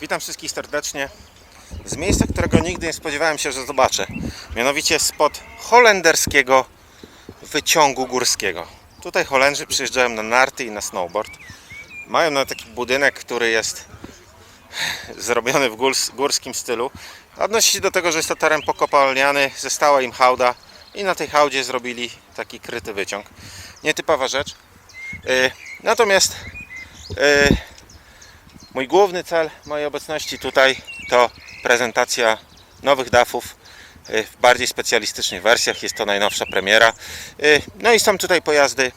Witam wszystkich serdecznie z miejsca, którego nigdy nie spodziewałem się, że zobaczę. Mianowicie spod holenderskiego wyciągu górskiego. Tutaj Holendrzy przyjeżdżają na narty i na snowboard. Mają na taki budynek, który jest zrobiony w górs- górskim stylu. Odnosi się do tego, że jest to teren pokopalniany, została im hałda i na tej hałdzie zrobili taki kryty wyciąg. Nietypowa rzecz. Yy, Natomiast yy, Mój główny cel mojej obecności tutaj to prezentacja nowych DAF-ów y, w bardziej specjalistycznych wersjach. Jest to najnowsza premiera. Y, No i są tutaj pojazdy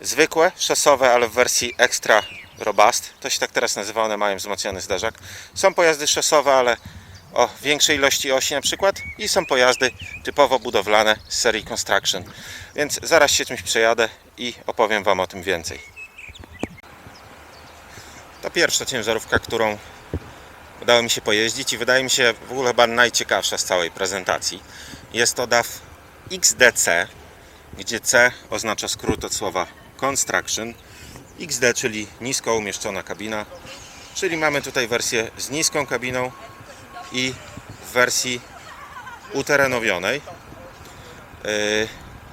zwykłe, szosowe, ale w wersji Extra Robust. To się tak teraz nazywa, one mają wzmocniony zderzak. Są pojazdy szosowe, ale o większej ilości osi na przykład i są pojazdy typowo budowlane z serii Construction. Więc zaraz się czymś przejadę i opowiem Wam o tym więcej. To pierwsza ciężarówka, którą udało mi się pojeździć i wydaje mi się w ogóle chyba najciekawsza z całej prezentacji. Jest to DAF XDC, gdzie C oznacza skrót od słowa Construction. XD, czyli nisko umieszczona kabina, czyli mamy tutaj wersję z niską kabiną i w wersji uterenowionej. Yy,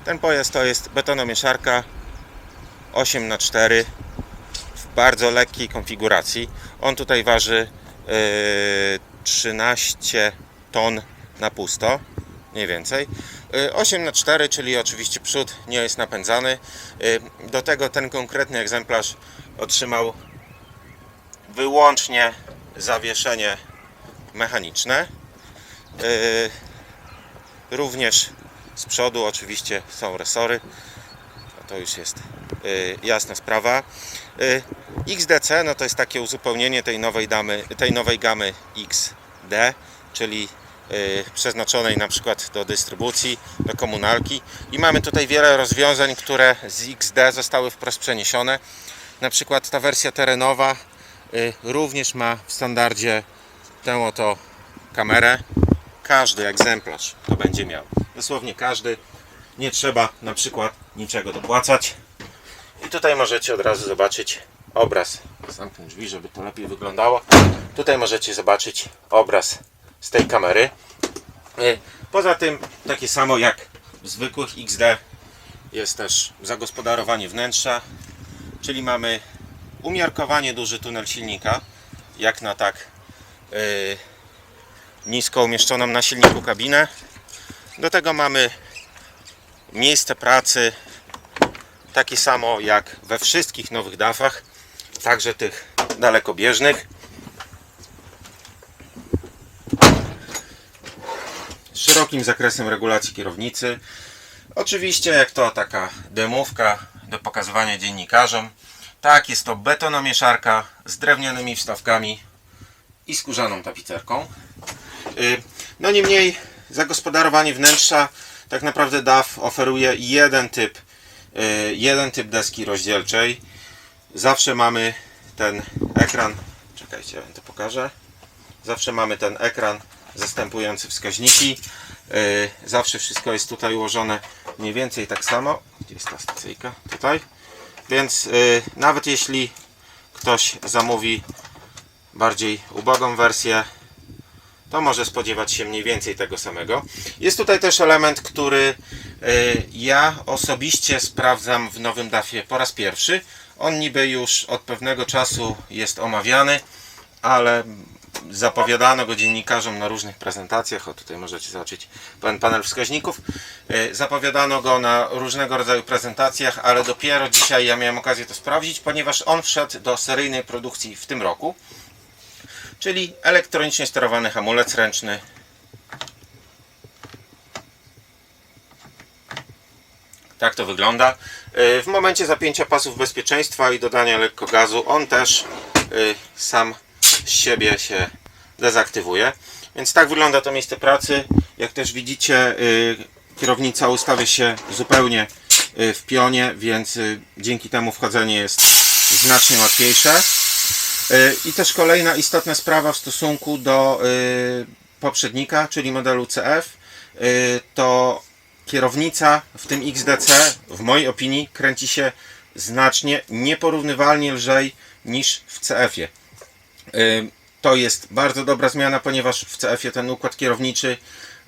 Ten pojazd to jest betonomieszarka 8x4 w bardzo lekkiej konfiguracji. On tutaj waży yy, 13 ton na pusto, mniej więcej. Yy, 8 na 4 czyli oczywiście przód nie jest napędzany. Yy, Do tego ten konkretny egzemplarz otrzymał wyłącznie zawieszenie mechaniczne. Również z przodu oczywiście są resory. To już jest jasna sprawa. Y, XDC no to jest takie uzupełnienie tej nowej, damy, tej nowej gamy XD, czyli y, przeznaczonej na przykład do dystrybucji, do komunalki i mamy tutaj wiele rozwiązań, które z XD zostały wprost przeniesione. Na przykład ta wersja terenowa y, również ma w standardzie tę oto kamerę. Każdy egzemplarz to będzie miał. Dosłownie każdy. Nie trzeba na przykład niczego dopłacać. I tutaj możecie od razu zobaczyć obraz. Zamknę drzwi, żeby to lepiej wyglądało. Tutaj możecie zobaczyć obraz z tej kamery. Y, Poza tym, takie samo jak w zwykłych XD, jest też zagospodarowanie wnętrza, czyli mamy umiarkowanie duży tunel silnika, jak na tak y, nisko umieszczoną na silniku kabinę. Do tego mamy miejsce pracy takie samo jak we wszystkich nowych DAF-ach, także tych dalekobieżnych. Szerokim zakresem regulacji kierownicy. Oczywiście, jak to taka demówka do pokazywania dziennikarzom. Tak, jest to betonomieszarka z drewnianymi wstawkami i skórzaną tapicerką. Y, No niemniej zagospodarowanie wnętrza tak naprawdę DAF oferuje jeden typ jeden typ deski rozdzielczej. Zawsze mamy ten ekran. Czekajcie, ja to pokażę. Zawsze mamy ten ekran zastępujący wskaźniki. Y, Zawsze wszystko jest tutaj ułożone mniej więcej tak samo. Gdzie jest ta stacyjka? Tutaj. Więc y, nawet jeśli ktoś zamówi bardziej ubogą wersję, to może spodziewać się mniej więcej tego samego. Jest tutaj też element, który ja osobiście sprawdzam w nowym DAFie po raz pierwszy. On niby już od pewnego czasu jest omawiany, ale zapowiadano go dziennikarzom na różnych prezentacjach. O tutaj możecie zobaczyć pan panel wskaźników. Y, Zapowiadano go na różnego rodzaju prezentacjach, ale dopiero dzisiaj ja miałem okazję to sprawdzić, ponieważ on wszedł do seryjnej produkcji w tym roku czyli elektronicznie sterowany hamulec ręczny. Tak to wygląda. Y, W momencie zapięcia pasów bezpieczeństwa i dodania lekko gazu, on też y, sam z siebie się dezaktywuje. Więc tak wygląda to miejsce pracy. Jak też widzicie, y, kierownica ustawia się zupełnie w pionie, więc dzięki temu wchodzenie jest znacznie łatwiejsze. I też kolejna istotna sprawa w stosunku do poprzednika, czyli modelu CF, to kierownica w tym XDC, w mojej opinii, kręci się znacznie, nieporównywalnie lżej niż w CF-ie. Y, to jest bardzo dobra zmiana, ponieważ w CF-ie ten układ kierowniczy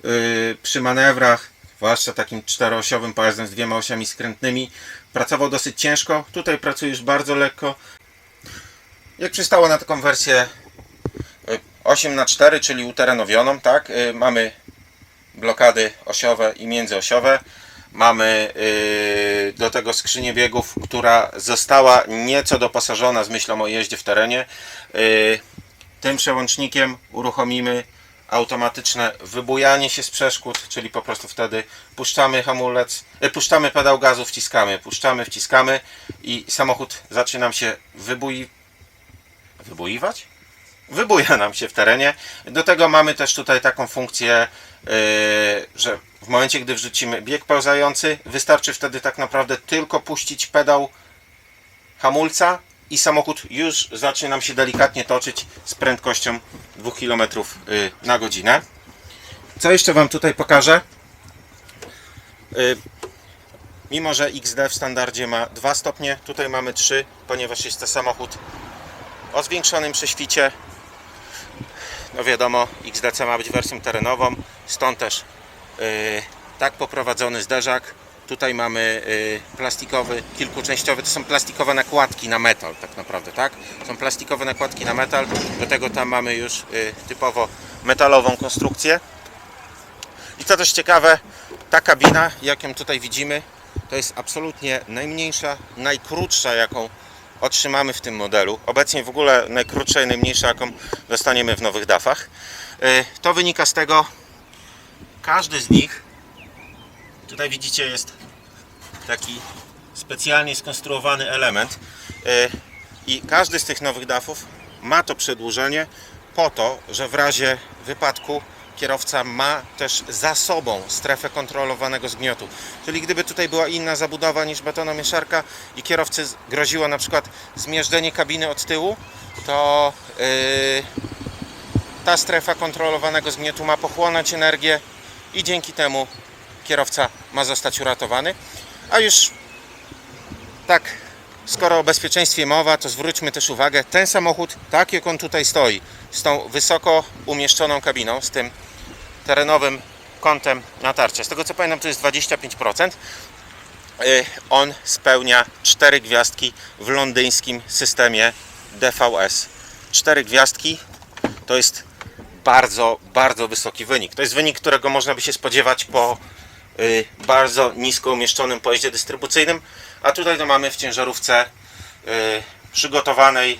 yy, przy manewrach, zwłaszcza takim czteroosiowym pojazdem z dwiema osiami skrętnymi, pracował dosyć ciężko. Tutaj pracuje już bardzo lekko. Jak przystało na taką wersję y, 8 na 4 czyli uterenowioną, tak? Y, Mamy blokady osiowe i międzyosiowe. Mamy yy, do tego skrzynię biegów, która została nieco doposażona z myślą o jeździe w terenie. Yy, tym przełącznikiem uruchomimy automatyczne wybujanie się z przeszkód, czyli po prostu wtedy puszczamy hamulec, e, puszczamy pedał gazu, wciskamy, puszczamy, wciskamy i samochód zacznie nam się wybui... wybuiwać? Wybuja nam się w terenie. Do tego mamy też tutaj taką funkcję, yy, że w momencie, gdy wrzucimy bieg pełzający, wystarczy wtedy tak naprawdę tylko puścić pedał hamulca i samochód już zacznie nam się delikatnie toczyć z prędkością 2 km y, na godzinę. Co jeszcze Wam tutaj pokażę? Y, Mimo, że XD w standardzie ma 2 stopnie, tutaj mamy 3, ponieważ jest to samochód o zwiększonym prześwicie. No wiadomo, XDC ma być wersją terenową, stąd też yy, tak poprowadzony zderzak. Tutaj mamy yy, plastikowy, kilkuczęściowy, to są plastikowe nakładki na metal tak naprawdę, tak? Są plastikowe nakładki na metal, do tego tam mamy już yy, typowo metalową konstrukcję. I co też ciekawe, ta kabina, jak ją tutaj widzimy, to jest absolutnie najmniejsza, najkrótsza, jaką otrzymamy w tym modelu. Obecnie w ogóle najkrótsza i najmniejsza, jaką dostaniemy w nowych DAF-ach. Yy, To wynika z tego, każdy z nich, tutaj widzicie, jest taki specjalnie skonstruowany element yy, i każdy z tych nowych DAF-ów ma to przedłużenie po to, że w razie wypadku kierowca ma też za sobą strefę kontrolowanego zgniotu. Czyli gdyby tutaj była inna zabudowa niż betonomieszarka i kierowcy groziło na przykład zmierzdzenie kabiny od tyłu, to yy, ta strefa kontrolowanego zgniotu ma pochłonąć energię i dzięki temu kierowca ma zostać uratowany. A już tak, skoro o bezpieczeństwie mowa, to zwróćmy też uwagę, ten samochód, tak jak on tutaj stoi, z tą wysoko umieszczoną kabiną, z tym terenowym kątem natarcia. Z tego co pamiętam, to jest 25%. Y, On spełnia 4 gwiazdki w londyńskim systemie DVS. 4 gwiazdki to jest bardzo, bardzo wysoki wynik. To jest wynik, którego można by się spodziewać po bardzo nisko umieszczonym pojeździe dystrybucyjnym, a tutaj to mamy w ciężarówce y, przygotowanej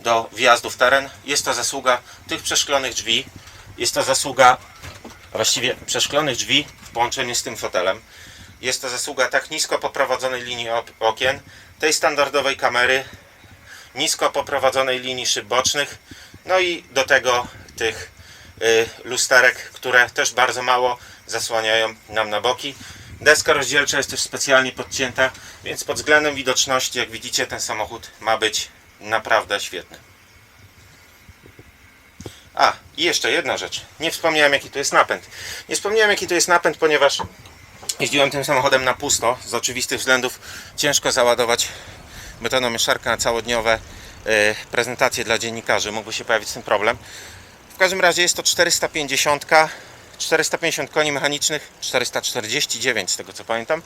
do wjazdu w teren. Jest to zasługa tych przeszklonych drzwi, jest to zasługa właściwie przeszklonych drzwi w połączeniu z tym fotelem. Jest to zasługa tak nisko poprowadzonej linii ok- okien, tej standardowej kamery, nisko poprowadzonej linii szyb bocznych, no i do tego tych y, lusterek, które też bardzo mało zasłaniają nam na boki. Deska rozdzielcza jest też specjalnie podcięta, więc pod względem widoczności, jak widzicie, ten samochód ma być naprawdę świetny. A, i jeszcze jedna rzecz. Nie wspomniałem, jaki to jest napęd. Nie wspomniałem, jaki to jest napęd, ponieważ jeździłem tym samochodem na pusto. Z oczywistych względów ciężko załadować betonomieszarkę na całodniowe e, prezentacje dla dziennikarzy. Mógłby się pojawić ten problem. W każdym razie jest to 450, 450 koni mechanicznych, 449 z tego co pamiętam.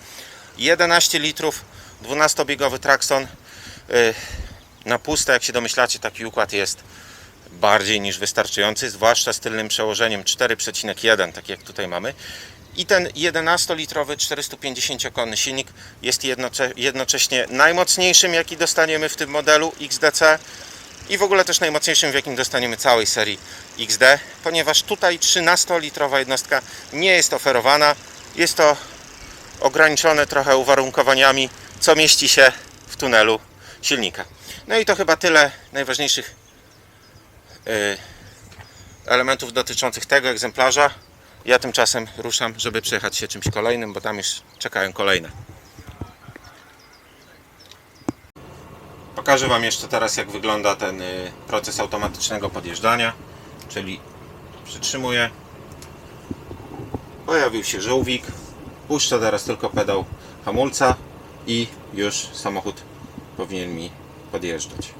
11 litrów, 12-biegowy trakson. E, Na puste, jak się domyślacie, taki układ jest bardziej niż wystarczający, zwłaszcza z tylnym przełożeniem 4,1, tak jak tutaj mamy. I ten 11-litrowy 450-konny silnik jest jednocze- jednocześnie najmocniejszym, jaki dostaniemy w tym modelu XDC i w ogóle też najmocniejszym, w jakim dostaniemy całej serii XD, ponieważ tutaj 13-litrowa jednostka nie jest oferowana. Jest to ograniczone trochę uwarunkowaniami, co mieści się w tunelu silnika. No i to chyba tyle najważniejszych y, elementów dotyczących tego egzemplarza. Ja tymczasem ruszam, żeby przejechać się czymś kolejnym, bo tam już czekają kolejne. Pokażę Wam jeszcze teraz jak wygląda ten y, proces automatycznego podjeżdżania, czyli przytrzymuję, pojawił się żółwik, puszczę teraz tylko pedał hamulca i już samochód powinien mi podjeżdżać.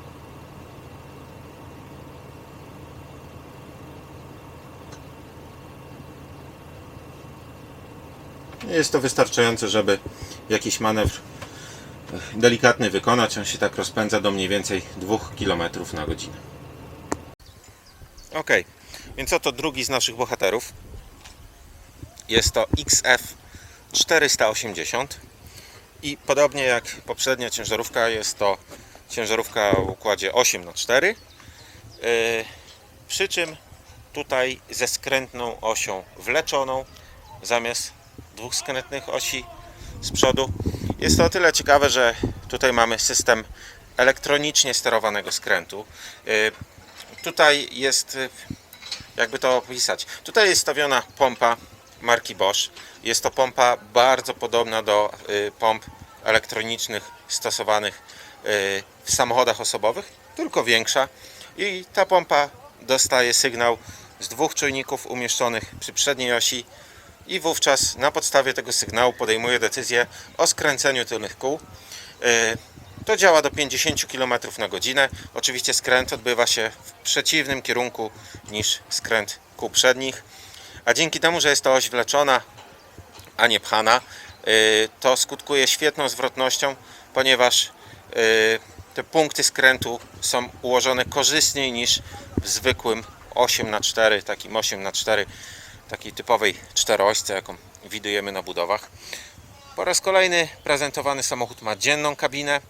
Jest to wystarczające, żeby jakiś manewr delikatny wykonać. On się tak rozpędza do mniej więcej 2 km na godzinę. Ok, więc oto drugi z naszych bohaterów. Jest to XF 480 i podobnie jak poprzednia ciężarówka jest to ciężarówka w układzie 8x4 yy, przy czym tutaj ze skrętną osią wleczoną zamiast dwóch skrętnych osi z przodu. Jest to o tyle ciekawe, że tutaj mamy system elektronicznie sterowanego skrętu. Yy, Tutaj jest, yy, jakby to opisać, tutaj jest stawiona pompa marki Bosch. Jest to pompa bardzo podobna do yy, pomp elektronicznych stosowanych w samochodach osobowych, tylko większa. I ta pompa dostaje sygnał z dwóch czujników umieszczonych przy przedniej osi i wówczas na podstawie tego sygnału podejmuje decyzję o skręceniu tylnych kół. Yy, To działa do 50 km na godzinę. Oczywiście skręt odbywa się w przeciwnym kierunku niż skręt kół przednich. A dzięki temu, że jest to oś wleczona, a nie pchana, yy, to skutkuje świetną zwrotnością, ponieważ yy, te punkty skrętu są ułożone korzystniej niż w zwykłym 8x4, takim 8x4, takiej typowej czteroośce, jaką widujemy na budowach. Po raz kolejny prezentowany samochód ma dzienną kabinę,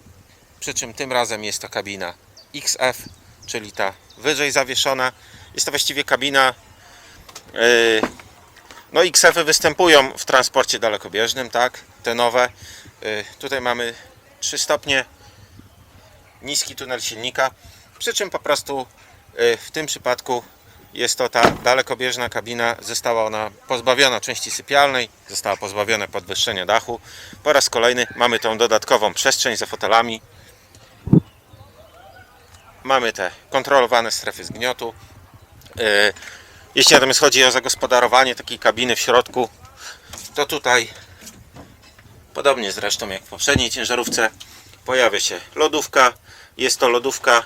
przy czym tym razem jest to kabina XF, czyli ta wyżej zawieszona. Jest to właściwie kabina. Yy, no, XF-y występują w transporcie dalekobieżnym, tak? Te nowe. Yy, tutaj mamy 3 stopnie, niski tunel silnika, przy czym po prostu yy, w tym przypadku jest to ta dalekobieżna kabina. Została ona pozbawiona części sypialnej, została pozbawiona podwyższenia dachu. Po raz kolejny mamy tą dodatkową przestrzeń za fotelami. Mamy te kontrolowane strefy zgniotu. Yy, Jeśli natomiast chodzi o zagospodarowanie takiej kabiny w środku, to tutaj, podobnie zresztą jak w poprzedniej ciężarówce, pojawia się lodówka. Jest to lodówka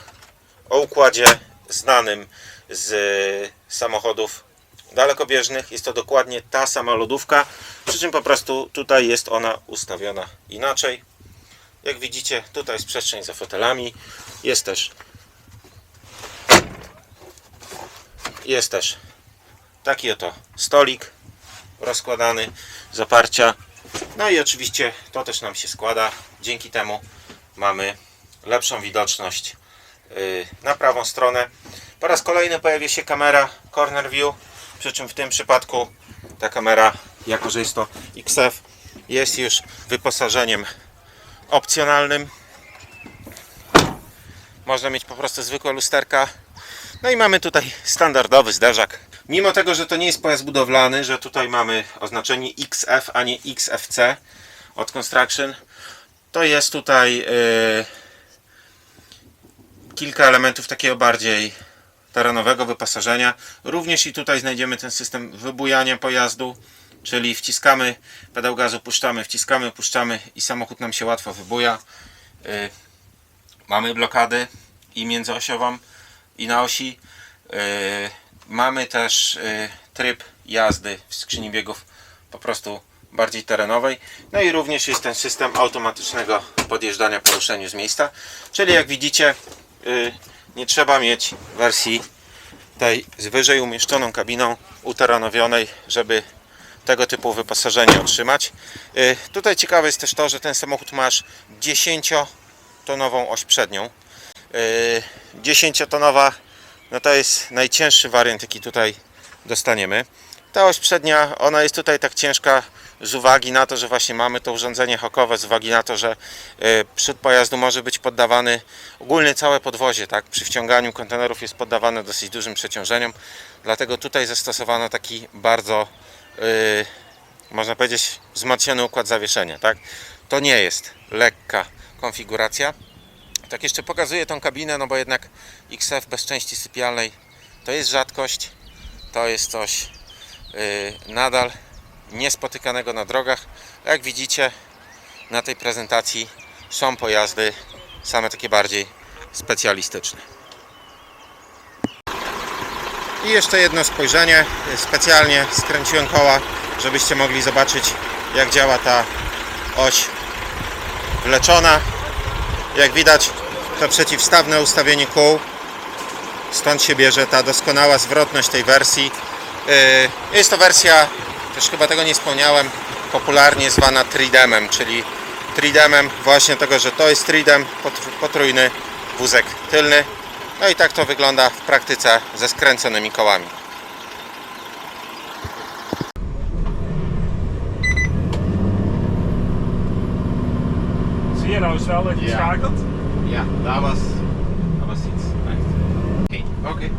o układzie znanym z samochodów dalekobieżnych. Jest to dokładnie ta sama lodówka, przy czym po prostu tutaj jest ona ustawiona inaczej. Jak widzicie, tutaj jest przestrzeń za fotelami. Jest też jest też taki oto stolik rozkładany z oparcia. No i oczywiście to też nam się składa. Dzięki temu mamy lepszą widoczność yy, na prawą stronę. Po raz kolejny pojawi się kamera Corner View, przy czym w tym przypadku ta kamera, jako że jest to XF, jest już wyposażeniem opcjonalnym. Można mieć po prostu zwykłe lusterka. No i mamy tutaj standardowy zderzak. Mimo tego, że to nie jest pojazd budowlany, że tutaj mamy oznaczenie XF, a nie XFC od Construction, to jest tutaj yy, kilka elementów takiego bardziej terenowego wyposażenia. Również i tutaj znajdziemy ten system wybujania pojazdu, czyli wciskamy pedał gazu, puszczamy, wciskamy, puszczamy i samochód nam się łatwo wybuja. Yy, mamy blokady i międzyosiową i na osi. Yy, mamy też yy, tryb jazdy w skrzyni biegów po prostu bardziej terenowej. No i również jest ten system automatycznego podjeżdżania po ruszeniu z miejsca. Czyli jak widzicie, nie trzeba mieć wersji tej z wyżej umieszczoną kabiną uterenowionej, żeby tego typu wyposażenie otrzymać. Yy, Tutaj ciekawe jest też to, że ten samochód ma aż 10-tonową oś przednią. Yy, 10-tonowa no to jest najcięższy wariant jaki tutaj dostaniemy. Ta oś przednia, ona jest tutaj tak ciężka z uwagi na to, że właśnie mamy to urządzenie hakowe, z uwagi na to, że yy, przód pojazdu może być poddawany, ogólnie całe podwozie, tak, przy wciąganiu kontenerów jest poddawane dosyć dużym przeciążeniom, dlatego tutaj zastosowano taki bardzo, yy, można powiedzieć, wzmocniony układ zawieszenia, tak. To nie jest lekka konfiguracja. Tak jeszcze pokazuję tą kabinę, no bo jednak XF bez części sypialnej to jest rzadkość, to jest coś yy, nadal niespotykanego na drogach. Jak widzicie na tej prezentacji są pojazdy same takie bardziej specjalistyczne. I jeszcze jedno spojrzenie. Specjalnie skręciłem koła, żebyście mogli zobaczyć jak działa ta oś wleczona. Jak widać, to przeciwstawne ustawienie kół. Stąd się bierze ta doskonała zwrotność tej wersji. Yy, Jest to wersja, też chyba tego nie wspomniałem, popularnie zwana tridemem, czyli tridemem właśnie tego, że to jest tridem, potr- potrójny wózek tylny. No i tak to wygląda w praktyce ze skręconymi kołami. Zie je nou snel dat je Ja. schakelt? Ja, dat was, dat was iets. Oké. Oké. Zie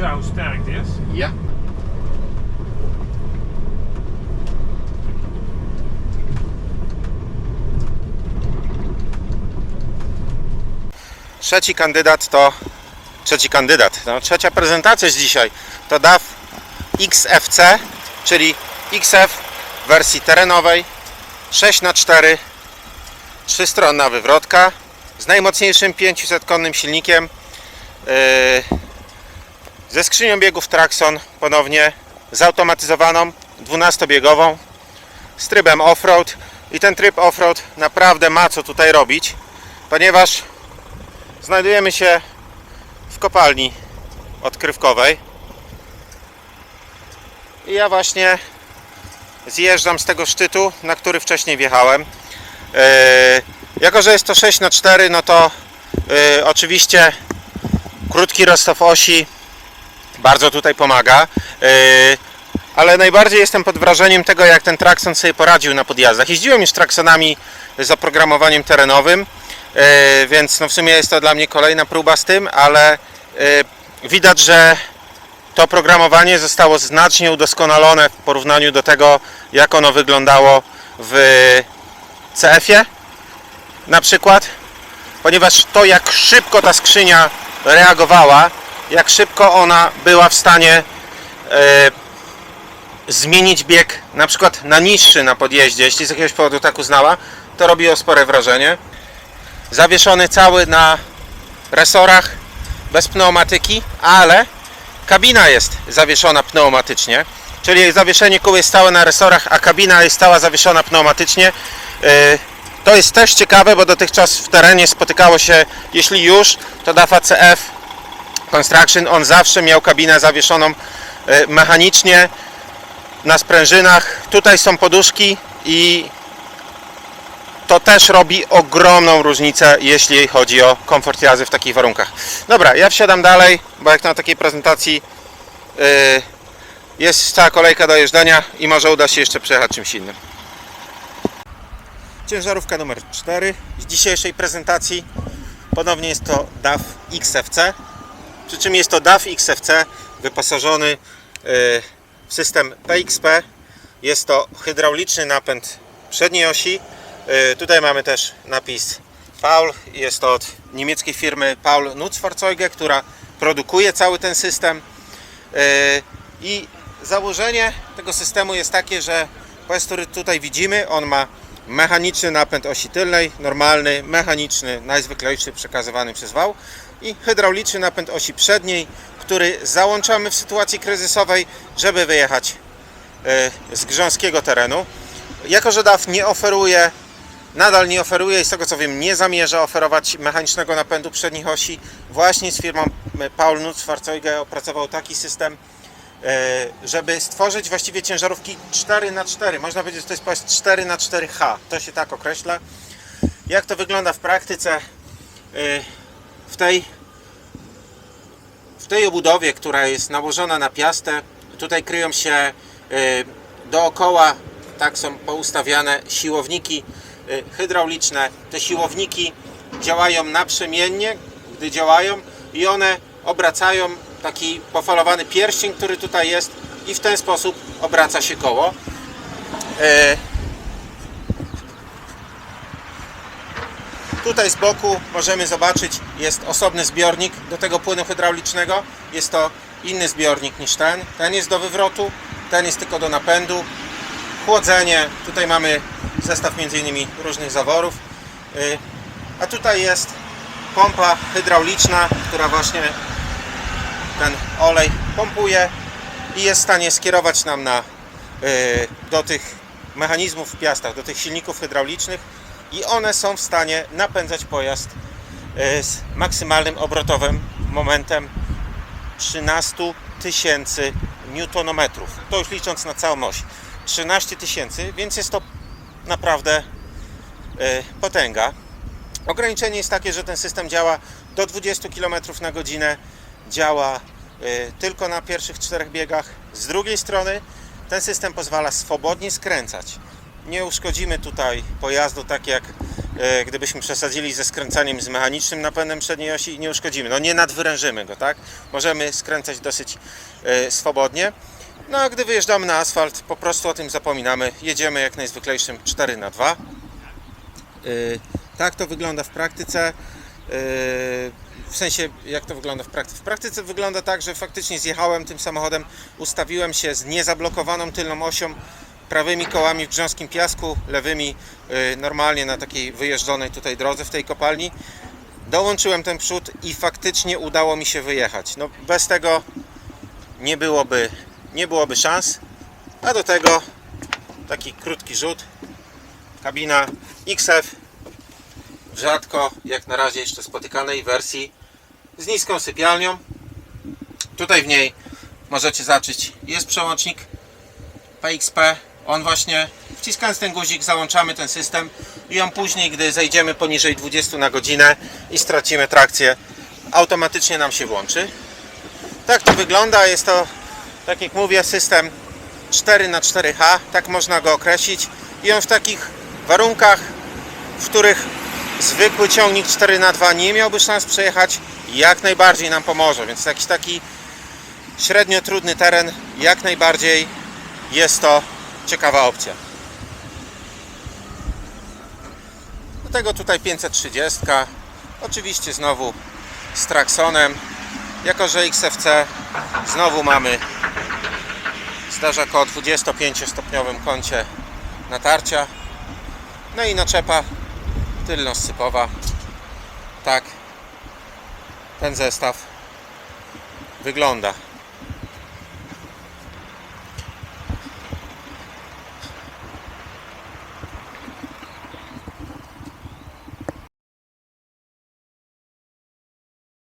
je nou hoe sterk het is? Ja. Trzeci kandydat to trzeci kandydat. No, trzecia prezentacja jest dzisiaj. To DAF XFC, czyli XF w wersji terenowej 6x4 trzystronna wywrotka z najmocniejszym 500-konnym silnikiem. Yy, ze skrzynią biegów Traxon ponownie zautomatyzowaną 12-biegową z trybem offroad. I ten tryb offroad naprawdę ma co tutaj robić ponieważ znajdujemy się w kopalni odkrywkowej. I ja właśnie zjeżdżam z tego szczytu na który wcześniej wjechałem. Yy, jako że jest to 6 na 4 no to yy, oczywiście krótki rozstaw osi bardzo tutaj pomaga. Yy, Ale najbardziej jestem pod wrażeniem tego, jak ten Traxon sobie poradził na podjazdach. Jeździłem już Traxonami z oprogramowaniem terenowym, yy, więc no w sumie jest to dla mnie kolejna próba z tym, ale yy, widać, że to oprogramowanie zostało znacznie udoskonalone w porównaniu do tego, jak ono wyglądało w CF-ie na przykład, ponieważ to jak szybko ta skrzynia reagowała, jak szybko ona była w stanie e, zmienić bieg na przykład na niższy na podjeździe, jeśli z jakiegoś powodu tak uznała, to robiło spore wrażenie. Zawieszony cały na resorach bez pneumatyki, ale kabina jest zawieszona pneumatycznie, czyli zawieszenie kół jest stałe na resorach, a kabina jest stała zawieszona pneumatycznie. E, To jest też ciekawe, bo dotychczas w terenie spotykało się, jeśli już, to DAFA CF Construction, on zawsze miał kabinę zawieszoną e, mechanicznie na sprężynach. Tutaj są poduszki i to też robi ogromną różnicę, jeśli chodzi o komfort jazdy w takich warunkach. Dobra, ja wsiadam dalej, bo jak na takiej prezentacji e, jest cała kolejka do jeżdżenia i może uda się jeszcze przejechać czymś innym. Ciężarówka numer 4 z dzisiejszej prezentacji ponownie jest to DAF XFC przy czym jest to DAF XFC wyposażony y, w system PXP. Jest to hydrauliczny napęd przedniej osi. Y, Tutaj mamy też napis Paul. Jest to od niemieckiej firmy Paul Nutzfahrzeuge, która produkuje cały ten system. Y, I założenie tego systemu jest takie, że pojazd, który tutaj widzimy, on ma mechaniczny napęd osi tylnej, normalny, mechaniczny, najzwyklejszy przekazywany przez wał i hydrauliczny napęd osi przedniej, który załączamy w sytuacji kryzysowej, żeby wyjechać e, z grząskiego terenu. Jako, że DAF nie oferuje, nadal nie oferuje i z tego co wiem nie zamierza oferować mechanicznego napędu przednich osi, właśnie z firmą Paul Nutzfahrzeuge opracował taki system, e, żeby stworzyć właściwie ciężarówki 4x4. Można powiedzieć, że to jest pojazd 4x4H. To się tak określa. Jak to wygląda w praktyce? W tej, w tej obudowie, która jest nałożona na piastę, tutaj kryją się e, dookoła, tak są poustawiane siłowniki e, hydrauliczne. Te siłowniki działają naprzemiennie, gdy działają i one obracają taki pofalowany pierścień, który tutaj jest i w ten sposób obraca się koło. Tutaj z boku możemy zobaczyć, jest osobny zbiornik do tego płynu hydraulicznego. Jest to inny zbiornik niż ten. Ten jest do wywrotu, ten jest tylko do napędu. Chłodzenie, tutaj mamy zestaw m.in. różnych zaworów. Y, A tutaj jest pompa hydrauliczna, która właśnie ten olej pompuje i jest w stanie skierować nam na, y, do tych mechanizmów w piastach, do tych silników hydraulicznych i one są w stanie napędzać pojazd y, z maksymalnym obrotowym momentem 13 tysięcy newtonometrów. To już licząc na całą oś. 13 tysięcy, więc jest to naprawdę y, potęga. Ograniczenie jest takie, że ten system działa do 20 km na godzinę, działa y, tylko na pierwszych czterech biegach. Z drugiej strony ten system pozwala swobodnie skręcać. Nie uszkodzimy tutaj pojazdu tak jak e, gdybyśmy przesadzili ze skręcaniem z mechanicznym napędem przedniej osi, nie uszkodzimy. No nie nadwyrężymy go, tak? Możemy skręcać dosyć e, swobodnie. No a gdy wyjeżdżamy na asfalt, po prostu o tym zapominamy. Jedziemy jak najzwyklejszym 4 na 2 Yy, Tak to wygląda w praktyce. W sensie, jak to wygląda w praktyce? W praktyce wygląda tak, że faktycznie zjechałem tym samochodem, ustawiłem się z niezablokowaną tylną osią, prawymi kołami w grząskim piasku, lewymi yy, normalnie na takiej wyjeżdżonej tutaj drodze w tej kopalni. Dołączyłem ten przód i faktycznie udało mi się wyjechać. No, bez tego nie byłoby, nie byłoby szans. A do tego taki krótki rzut kabina XF w rzadko jak na razie jeszcze spotykanej wersji z niską sypialnią. Tutaj w niej możecie zobaczyć jest przełącznik PXP. On właśnie wciskając ten guzik załączamy ten system i on później, gdy zejdziemy poniżej 20 na godzinę i stracimy trakcję, automatycznie nam się włączy. Tak to wygląda. Jest to, tak jak mówię, system 4 na 4H, tak można go określić. I on w takich warunkach, w których zwykły ciągnik 4 na 2 nie miałby szans przejechać, jak najbardziej nam pomoże. Więc jakiś taki średnio trudny teren, jak najbardziej jest to ciekawa opcja. Do tego tutaj 530, oczywiście znowu z Traxonem. Jako, że XFC znowu mamy zdarzak o 25-stopniowym kącie natarcia. No i naczepa tylno-sypowa. Tak ten zestaw wygląda.